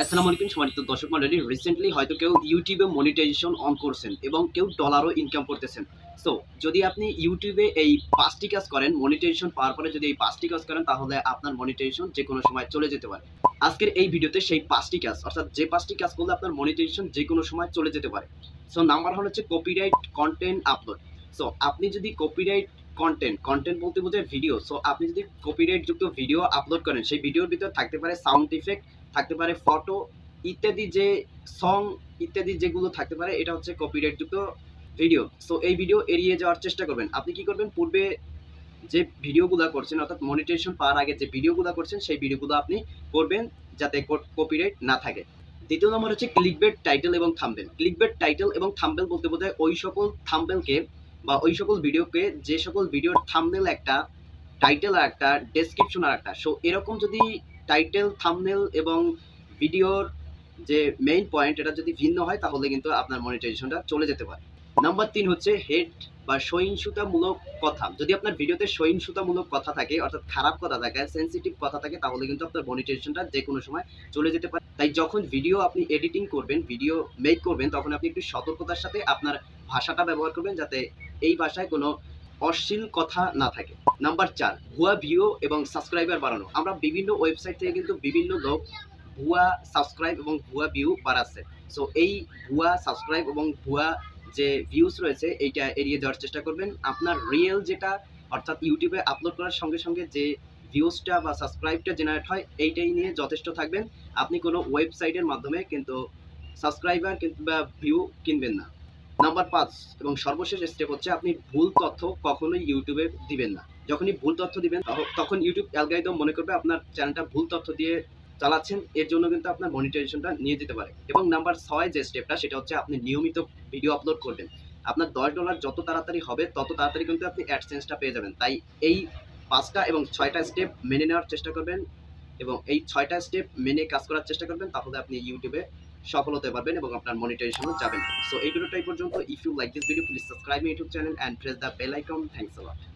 আসসালামু আলাইকুম সম্মানিত দর্শক মন্ডলী রিসেন্টলি হয়তো কেউ ইউটিউবে মনিটাইজেশন অন করছেন এবং কেউ ডলারও ইনকাম করতেছেন। সো যদি আপনি ইউটিউবে এই পাঁচটি কাজ করেন মনিটাইজেশন পাওয়ার পরে যদি এই পাঁচটি কাজ করেন, তাহলে আপনার মনিটাইজেশন যে কোনো সময় চলে যেতে পারে। আজকের এই ভিডিওতে সেই পাঁচটি কাজ, অর্থাৎ যে পাঁচটি কাজ করলে আপনার মনিটাইজেশন যে কোনো সময় চলে যেতে পারে। সো নাম্বার হল হচ্ছে কপিরাইট কন্টেন্ট আপলোড সো আপনি যদি কপিরাইট কন্টেন্ট কন্টেন্ট বলতে বোঝায় ভিডিও সো আপনি যদি কপিরাইট যুক্ত ভিডিও আপলোড করেন, সেই ভিডিওর ভিতর থাকতে পারে সাউন্ড ইফেক্ট থাকতে পারে ফটো ইত্যাদি যে সং ইত্যাদি যেগুলো থাকতে পারে, এটা হচ্ছে কপিরাইট যুক্ত ভিডিও সো এই ভিডিও এড়িয়ে যাওয়ার চেষ্টা করবেন। আপনি কি করবেন? পূর্বে যে ভিডিওগুলো করছেন, অর্থাৎ মনিটাইজেশন পাওয়ার আগে যে ভিডিওগুলো করছেন, সেই ভিডিওগুলো আপনি করবেন যাতে কপিরাইট না থাকে। দ্বিতীয় নম্বর হচ্ছে ক্লিকবেট টাইটেল এবং থাম্বেল ক্লিকবেট টাইটেল এবং থাম্বেল বলতে বোঝায় ওই সকল থাম্বেলকে বা ওই সকল ভিডিওকে যে সকল ভিডিওর থাম্বনেল একটা টাইটেল আর একটা ডেসক্রিপশন আর একটা সো এরকম যদি টাইটেল থামনেল এবং ভিডিওর যে মেইন পয়েন্ট এটা যদি ভিন্ন হয়, তাহলে কিন্তু আপনার মনিটাইজেশনটা চলে যেতে পারে। নাম্বার তিন হচ্ছে হেড বা সহিংসতামূলক কথা। যদি আপনার ভিডিওতে সহিংসতামূলক কথা থাকে, অর্থাৎ খারাপ কথা থাকে সেন্সিটিভ কথা থাকে, তাহলে কিন্তু আপনার মনিটাইজেশনটা যে কোনো সময় চলে যেতে পারে। তাই যখন ভিডিও আপনি এডিটিং করবেন ভিডিও মেক করবেন, তখন আপনি একটু সতর্কতার সাথে আপনার ভাষাটা ব্যবহার করবেন, যাতে এই ভাষায় কোনো অশ্লীল কথা না থাকে। নাম্বার চার, ভুয়া ভিউ এবং সাবস্ক্রাইবার বাড়ানো। আমরা বিভিন্ন ওয়েবসাইট থেকে কিন্তু বিভিন্ন লোক ভুয়া সাবস্ক্রাইব এবং ভুয়া ভিউ বাড়াচ্ছে। সো এই ভুয়া সাবস্ক্রাইব এবং ভুয়া যে ভিউজ রয়েছে, এইটা এড়িয়ে যাওয়ার চেষ্টা করবেন। আপনার রিয়েল যেটা, অর্থাৎ ইউটিউবে আপলোড করার সঙ্গে সঙ্গে যে ভিউজটা বা সাবস্ক্রাইবটা জেনারেট হয়, এইটাই নিয়ে যথেষ্ট থাকবেন। আপনি কোনো ওয়েবসাইটের মাধ্যমে কিন্তু সাবস্ক্রাইবার কিংবা ভিউ কিনবেন না। নাম্বার পাঁচ এবং সর্বশেষ স্টেপ হচ্ছে আপনি ভুল তথ্য কখনোই ইউটিউবে দিবেন না। যখনই ভুল তথ্য দিবেন তখন ইউটিউব অ্যালগারিদম মনে করবে আপনার চ্যানেলটা ভুল তথ্য দিয়ে চালাচ্ছেন, এর জন্য কিন্তু আপনার মনিটাইজেশনটা নিয়ে যেতে পারে। এবং নাম্বার ছয় যে স্টেপটা সেটা হচ্ছে আপনি নিয়মিত ভিডিও আপলোড করবেন। আপনার দশ ডলার যত তাড়াতাড়ি হবে, তত তাড়াতাড়ি কিন্তু আপনি অ্যাডসেন্সটা পেয়ে যাবেন। তাই এই পাঁচটা এবং ছয়টা স্টেপ মেনে নেওয়ার চেষ্টা করবেন এবং এই ছয়টা স্টেপ মেনে কাজ করার চেষ্টা করবেন, তাহলে আপনি ইউটিউবে সফল হতে পারবেন এবং আপনার মনিটাইজেশনও যাবেন সো এই ভিডিওটাই পর্যন্ত if you like this video please subscribe my YouTube channel and press the bell icon thanks a lot